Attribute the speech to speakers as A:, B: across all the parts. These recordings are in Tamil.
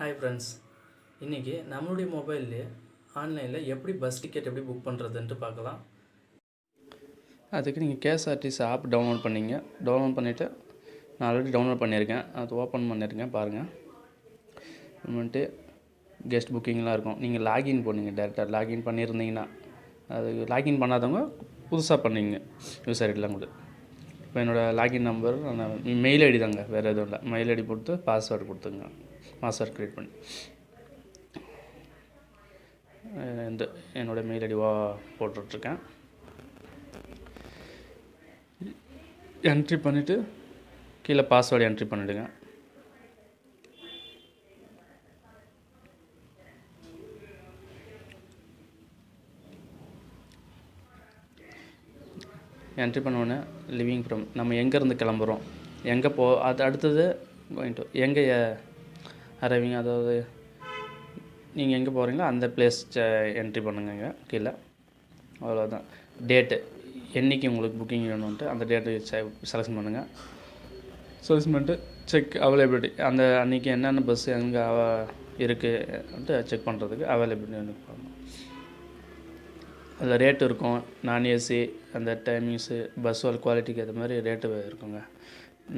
A: ஹாய் ஃப்ரெண்ட்ஸ் இன்றைக்கி நம்மளுடைய மொபைல்லே ஆன்லைனில் எப்படி பஸ் டிக்கெட் எப்படி புக் பண்ணுறதுன்ட்டு பார்க்கலாம். அதுக்கு நீங்கள் கேஎஸ்ஆர்டிசி ஆப் டவுன்லோட் பண்ணிங்க. டவுன்லோட் பண்ணிவிட்டு நான் ஆல்ரெடி டவுன்லோட் பண்ணியிருக்கேன். அது ஓப்பன் பண்ணியிருக்கேன் பாருங்கள் வந்துட்டு கெஸ்ட் புக்கிங்லாம் இருக்கும். நீங்கள் லாகின் போனீங்க டேரெக்டாக லாகின் பண்ணியிருந்தீங்கன்னா அது லாகின் பண்ணாதவங்க புதுசாக பண்ணிங்க. யூசர் ஐடிலாம் கூட. இப்போ என்னோடய லாகின் நம்பர் நான் மெயில் ஐடி தாங்க. வேறு எதுவும் இல்லை. மெயில் ஐடி கொடுத்து பாஸ்வேர்டு கொடுத்துங்க மாஸ்டர் க்ரியேட் பண்ணி. இந்த என்னோடய மெயில் அடிவாக போட்டுட்ருக்கேன். என்ட்ரி பண்ணிவிட்டு கீழே பாஸ்வேர்டு என்ட்ரி பண்ணிவிடுங்க என்ட்ரி பண்ணோடனே லிவிங் ஃப்ரம் நம்ம எங்கேருந்து கிளம்புறோம்? எங்கே போ அது அடுத்தது எங்கே அரைவிங் அதாவது நீங்கள் எங்கே போகிறீங்களோ அந்த பிளேஸ் என்ட்ரி பண்ணுங்கங்க கீழே. அவ்வளோதான் டேட்டு என்றைக்கு உங்களுக்கு புக்கிங் வேணும்ன்ட்டு அந்த டேட்டு செலக்ஷன் பண்ணுங்கள் செலக்ஷன் பண்ணிட்டு செக் அவைலபிலிட்டி அந்த அன்றைக்கி என்னென்ன பஸ் எங்கே அவ இருக்குன்ட்டு செக் பண்ணுறதுக்கு அவைலபிலிட்டி பண்ணணும் அதில் ரேட்டு இருக்கும். நான் ஏசி அந்த டைமிங்ஸு பஸ் குவாலிட்டிக்கு ஏற்ற மாதிரி ரேட்டு இருக்குங்க.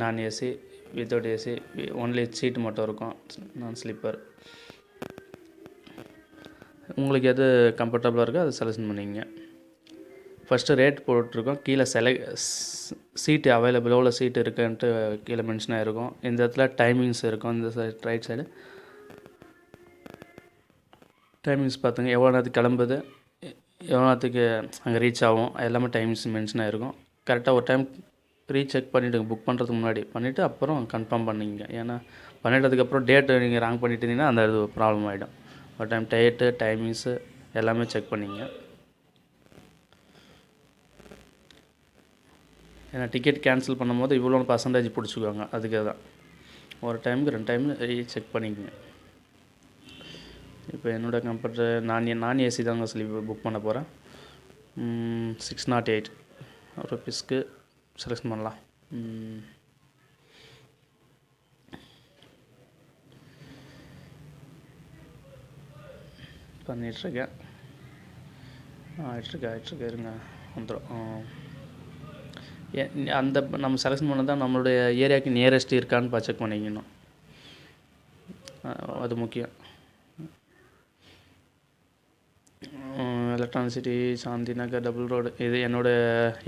A: நான் AC without AC only seat மட்டும் இருக்கும். நான் ஸ்லீப்பர் உங்களுக்கு எது கம்ஃபர்டபுளாக இருக்கோ அதை செலக்ஷன் பண்ணிக்கங்க. ஃபஸ்ட்டு ரேட் போட்டிருக்கோம். கீழே செலக்ட் சீட்டு அவைலபிள் எவ்வளோ சீட்டு இருக்குன்ட்டு கீழே மென்ஷன் ஆகிருக்கும் இந்த இடத்துல டைமிங்ஸ் இருக்கும். இந்த சைட் ரைட் சைடு டைமிங்ஸ் பார்த்துங்க எவ்வளோ நேரத்துக்கு கிளம்புது? எவ்வளோ நேரத்துக்கு அங்கே ரீச் ஆகும்? எல்லாமே டைமிங்ஸ் மென்ஷன் ஆகிருக்கும் கரெக்டாக ஒரு டைம் ரீசெக் பண்ணிவிடுங்க புக் பண்ணுறதுக்கு முன்னாடி. பண்ணிவிட்டு அப்புறம் கன்ஃபார்ம் பண்ணிங்க ஏன்னா பண்ணிட்டதுக்கப்புறம் டேட்டு நீங்கள் ராங் பண்ணிட்டீங்கன்னா அந்த இது ப்ராப்ளம் ஆகிடும் ஒரு டைம் டேட்டு டைமிங்ஸு எல்லாமே செக் பண்ணிங்க ஏன்னா டிக்கெட் கேன்சல் பண்ணும்போது இவ்வளோ பர்சன்டேஜ் பிடிச்சிக்குவாங்க. அதுக்கு தான். ஒரு டைமுக்கு ரெண்டு டைம் செக் பண்ணிக்கோங்க. இப்போ என்னோடய கம்ஃபர்ட்டு நான் ஏ- நான் ஏசி தாங்க சொல்லி புக் பண்ண போகிறேன் சிக்ஸ் நாட் எயிட் ருபீஸ்க்கு செலக்ஷன் பண்ணலாம். ம். பண்ணிகிட்ருக்கேன் ஆயிட்டுருக்கு ஆயிட்டுருக்கு. இருங்க வந்துடும் அந்த நம்ம செலக்ஷன் பண்ண தான் நம்மளுடைய ஏரியாவுக்கு நியரஸ்ட் இருக்கான்னு செக் பண்ணிக்கணும். அது முக்கியம். Electronic city Shanti Nagar double road இது என்னோடய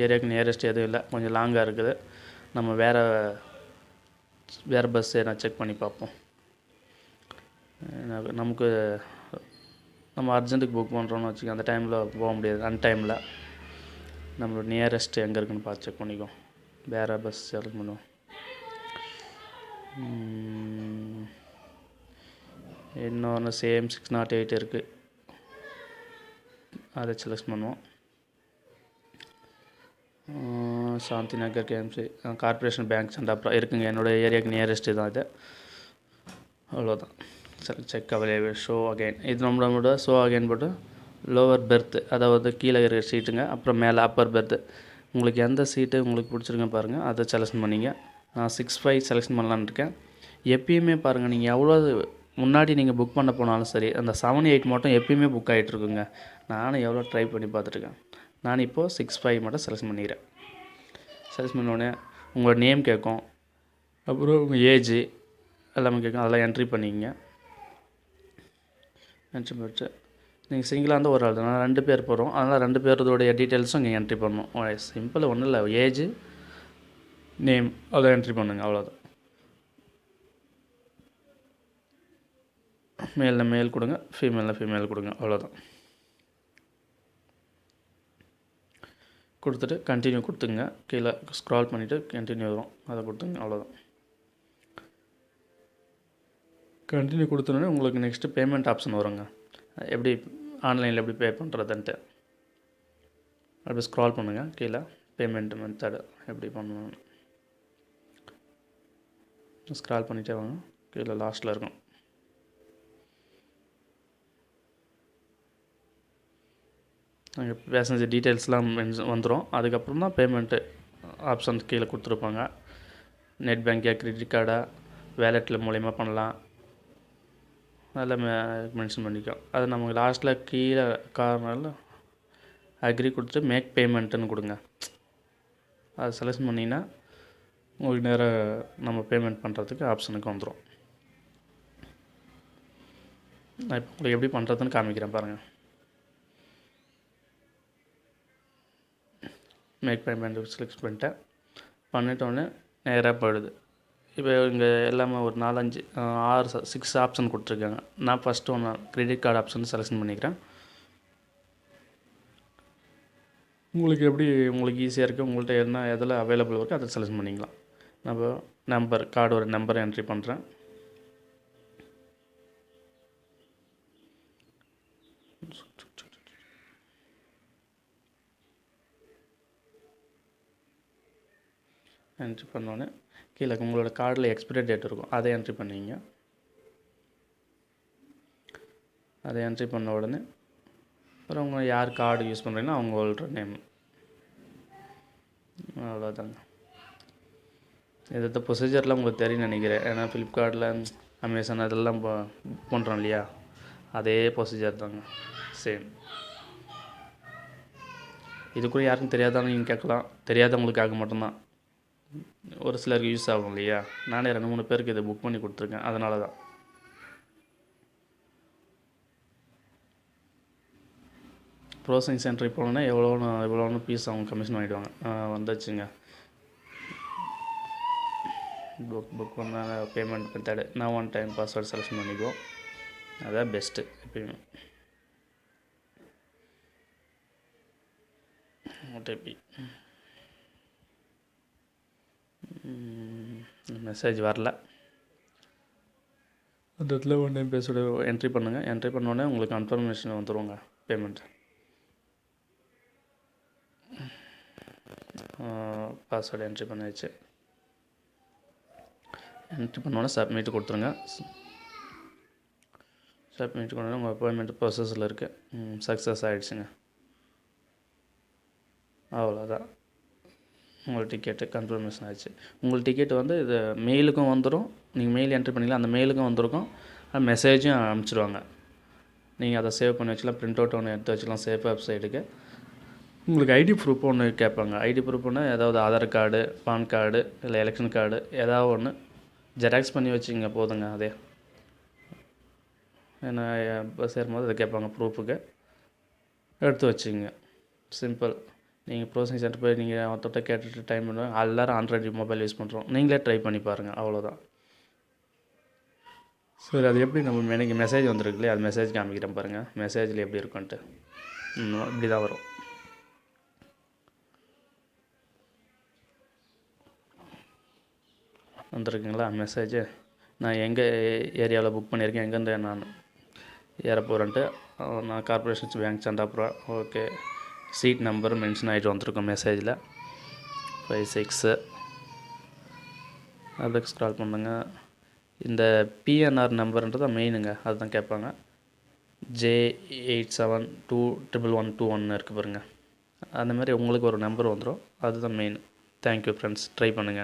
A: ஏரியாவுக்கு நியரஸ்ட் எதுவும் இல்லை. கொஞ்சம் லாங்காக இருக்குது. நம்ம வேறு வேறு பஸ் நான் செக் பண்ணி பார்ப்போம். நமக்கு நம்ம அர்ஜென்ட்டுக்கு புக் பண்ணுறோன்னு வச்சுக்க அந்த டைமில் போக முடியாது. அன் டைமில் நம்மளோட நியரஸ்ட் எங்கே இருக்குன்னு பார்த்து செக் பண்ணிக்கோ வேறு பஸ் செலக்ட் பண்ணுவோம். இன்னொன்று சேம் சிக்ஸ் நாட் எயிட் இருக்குது அதை செலக்ட் பண்ணுவோம். Shanthi Nagar KMC corporation bank send அப்புறம் இருக்குங்க. என்னோடய ஏரியாவுக்கு நியரஸ்ட்டு தான் இது. அவ்வளோதான் சரி செக் அவைலபிள் ஷோ அகைன் இது நம்மளோட ஷோ அகைன் போட்டு லோவர் பெர்த்து அதாவது கீழே இருக்கிற சீட்டுங்க அப்புறம் மேலே அப்பர் பெர்த்து உங்களுக்கு எந்த சீட்டு உங்களுக்கு பிடிச்சிருங்க பாருங்கள் அதை செலக்ஷன் பண்ணிங்க. நான் சிக்ஸ் ஃபைவ் செலெக்ஷன் பண்ணலான்னு இருக்கேன். எப்பயுமே பாருங்கள் நீங்கள் எவ்வளோ முன்னாடி நீங்கள் புக் பண்ண போனாலும் சரி அந்த செவன் எயிட் மட்டும் எப்பயுமே புக் ஆகிட்ருக்குங்க நானும் எவ்வளோ ட்ரை பண்ணி பார்த்துருக்கேன். நான் இப்போது சிக்ஸ் ஃபைவ் மட்டும் செலக்ட் பண்ணிக்கிறேன். செலக்ட் பண்ணோடனே உங்களோட நேம் கேட்கும் அப்புறம் உங்கள் ஏஜ் எல்லாமே கேட்கும் அதெல்லாம் என்ட்ரி பண்ணிக்கங்க. என்ட்ரி பண்ணிட்டு நீங்கள் சிங்கிளாக இருந்தால் ஒரு ஆள் தான். நான் ரெண்டு பேர் போகிறோம் அதனால் ரெண்டு பேரோடைய டீட்டெயில்ஸும் இங்கே என்ட்ரி பண்ணணும் சிம்பிள் ஒன்றும் இல்லை. ஏஜ் நேம் அதை என்ட்ரி பண்ணுங்கள் அவ்வளோதான் மேலில் மேல் கொடுங்க ஃபீமேலில் ஃபீமேல் கொடுங்க அவ்வளோதான் கொடுத்துட்டு கண்டினியூ கொடுத்துங்க கீழே ஸ்க்ரால் பண்ணிவிட்டு கண்டினியூ வரும். அதை கொடுத்துங்க அவ்வளோதான் கண்டினியூ கொடுத்தோன்னே உங்களுக்கு நெக்ஸ்ட்டு பேமெண்ட் ஆப்ஷன் வருங்க. எப்படி ஆன்லைனில் எப்படி பே பண்ணுறதுன்ட்டு அப்படி ஸ்க்ரால் பண்ணுங்கள் கீழே பேமெண்ட் மெத்தடு எப்படி பண்ணணும் ஸ்க்ரால் பண்ணிட்டே வாங்க. கீழே லாஸ்ட்டில் இருக்கும். அங்கே பேசஞ்சர் டீட்டெயில்ஸ்லாம் வந்துடும் அதுக்கப்புறம் தான் பேமெண்ட்டு ஆப்ஷன் கீழே கொடுத்துருப்பாங்க. நெட் பேங்கியாக கிரெடிட் கார்டாக வேலெட்டில் மூலயமா பண்ணலாம். நல்லா மெ மென்ஷன் பண்ணிக்கோ அது நமக்கு லாஸ்ட்டில் கீழே காரணம் அக்ரி கொடுத்துட்டு மேக் பேமெண்ட்டுன்னு கொடுங்க. அதை செலக்ஷன் பண்ணிங்கன்னா உங்களுக்கு நேராக நம்ம பேமெண்ட் பண்ணுறதுக்கு ஆப்ஷனுக்கு வந்துடும் நான் இப்போ உங்களுக்கு எப்படி பண்ணுறதுன்னு காமிக்கிறேன் பாருங்கள் மேக் பேமெண்ட் செலக்ட் பண்ணிட்டேன். பண்ணிட்டோடனே நேராக போயிடுது. இப்போ இங்கே எல்லாமே ஒரு நாலஞ்சு ஆறு சிக்ஸ் ஆப்ஷன் கொடுத்துருக்காங்க. நான் ஃபஸ்ட்டு ஒன்று கிரெடிட் கார்டு ஆப்ஷன் செலெக்ஷன் பண்ணிக்கிறேன். உங்களுக்கு எப்படி உங்களுக்கு ஈஸியாக இருக்குது உங்கள்கிட்ட என்ன எதில் அவைலபிள் இருக்கோ அதை செலக்ட் பண்ணிக்கலாம். நம்ம நம்பர் கார்டோட நம்பரை என்ட்ரி பண்ணுறேன் என்ட்ரி பண்ணோன்னே கீழே உங்களோட கார்டில் எக்ஸ்பிரி டேட் இருக்கும். அதை என்ட்ரி பண்ணுவீங்க. அதை என்ட்ரி பண்ண உடனே அப்புறம் உங்கள் யார் கார்டு யூஸ் பண்ணுறீங்கன்னா அவங்களோட நேம் அவ்வளோதாங்க இது ப்ரொசீஜர்லாம் உங்களுக்கு தெரியும் நினைக்கிறேன். ஏன்னா ஃப்ளிப்கார்ட்டில் அமேசான் அதெல்லாம் பண்ணுறோம் இல்லையா? அதே ப்ரொசீஜர் தாங்க. சேம் இது கூட யாருக்கும் தெரியாதான்னு நீங்கள் கேட்கலாம். தெரியாதவங்களுக்காக மட்டும்தான். ஒரு சிலருக்கு யூஸ் ஆகும் இல்லையா? நானே ரெண்டு மூணு பேருக்கு இதை புக் பண்ணி கொடுத்துருக்கேன். அதனால தான். ப்ரோசிங் சென்டர் போனோன்னா எவ்வளோன்னு எவ்வளோன்னு பீஸ் அவங்க கமிஷன் வாங்கிடுவாங்க. வந்தாச்சுங்க வந்துச்சுங்க. புக் புக் பண்ண பேமெண்ட் மெத்தடு நான் ஒன் டைம் பாஸ்வேர்டு செலக்ஷன் பண்ணிக்குவோம். அதான் பெஸ்ட்டு எப்பயுமே. ஓடிபி மெசேஜ் வரல. அந்த இடத்துல ஒன் டைம் பேசோட என்ட்ரி பண்ணுங்கள் என்ட்ரி பண்ணோடனே உங்களுக்கு கன்ஃபர்மேஷன் வந்துடுவோங்க பேமெண்ட் பாஸ்வேர்டு என்ட்ரி பண்ணியாச்சு. என்ட்ரி பண்ணோன்னே சப்மிட் கொடுத்துருங்க. சப்மிட் பண்ணோன்னே உங்கள் அப்பாயின்மெண்ட் ப்ராசஸில் இருக்குது சக்ஸஸ் ஆகிடுச்சுங்க அவ்வளோதான் உங்கள் டிக்கெட்டு கன்ஃபர்மேஷன் ஆச்சு உங்கள் டிக்கெட் வந்து இது மெயிலுக்கும் வந்துடும் நீங்கள் மெயில் என்ட்ரி பண்ணீங்களா அந்த மெயிலுக்கும் வந்திருக்கும். மெசேஜும் அனுப்பிச்சிடுவாங்க நீங்கள் அதை சேவ் பண்ணி வச்சுக்கலாம் பிரிண்ட் அவுட் ஒன்று எடுத்து வச்சுக்கலாம் சேஃப் வெப்சைட்டுக்கு உங்களுக்கு ஐடி ப்ரூஃப் ஒன்று கேட்பாங்க. ஐடி ப்ரூஃப்னா ஏதாவது ஆதார் கார்டு பான் கார்டு இல்லை எலெக்ஷன் கார்டு ஏதாவது ஒன்று ஜெராக்ஸ் பண்ணி வச்சுங்க போதுங்க அதே. ஏன்னா பஸ் ஏறும்போது அதை கேட்பாங்க ப்ரூஃபுக்கு எடுத்து வச்சுங்க சிம்பிள் நீங்கள் ப்ரோசிங் சென்டர் போய் நீங்கள் ஒருத்தட்ட கேட்டுட்டு டைம் பண்ணுவாங்க எல்லோரும் ஆண்ட்ராய்டு மொபைல் யூஸ் பண்ணுறோம் நீங்களே ட்ரை பண்ணி பாருங்கள் அவ்வளோதான் சரி அது எப்படி நம்ம எனக்கு மெசேஜ் வந்துருக்குல்லையே அது மெசேஜ் காமிக்கிறேன் பாருங்கள் மெசேஜில் எப்படி இருக்குன்ட்டு. ம், இப்படி தான் வரும். வந்திருக்குங்களா? மெசேஜு நான் எங்கே ஏரியாவில் புக் பண்ணியிருக்கேன். எங்கேருந்து நான் ஏற போகிறேன்ட்டு நான் corporations bank Chandapura okay seat நம்பரும் மென்ஷன் ஆகிட்டு வந்திருக்கும் மெசேஜில் ஃபைவ் சிக்ஸு அப்படியே ஸ்க்ரால் பண்ணுங்க. இந்த பிஎன்ஆர் நம்பர்ன்றது மெயினுங்க அதுதான் கேட்பாங்க. J eight seven two triple one two ஒன்று இருக்குது பாருங்கள் அந்த மாதிரி உங்களுக்கு ஒரு நம்பர் வந்துடும் அதுதான் மெயின் தேங்க்யூ ஃப்ரெண்ட்ஸ் ட்ரை பண்ணுங்கள்